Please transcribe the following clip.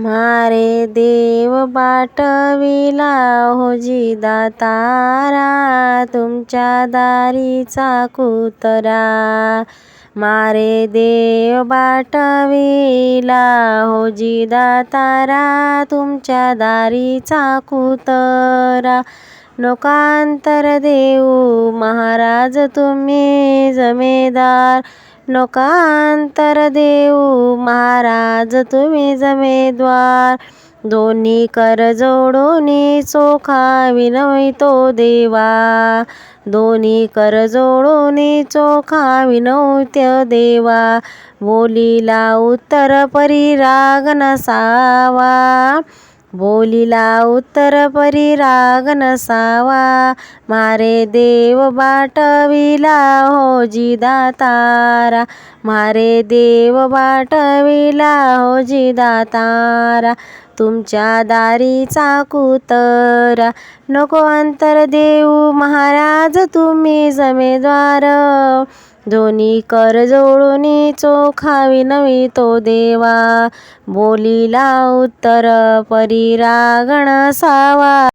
मारे देव पाठविला होजी दातारा तुमच्या दारीचा कुतरा. मारे देव पाठविला होजी दातारा तुमच्या दारीचा कुतरा. लोकांतर देऊ महाराज तुम्ही जमेदार. लोकांतर देऊ महाराज तुम्ही जमेद्वार. दोन्ही कर जोडून चोखा विनवितो देवा. दोन्ही कर जोडून चोखा विनवत्य देवा. बोलीला उत्तर परी राग नसावा. बोलीला उत्तर परी राग नसावा. मारे देव बाटविला होजी दातारा मारे देव बाटविला होजी दातारा तुमच्या दारीचा कुतरा. नको अंतर देऊ महाराज तुम्ही जमेद्वार. दोन्ही कर जोडून नवी तो देवा. बोलीला उत्तर परी रागण सावा.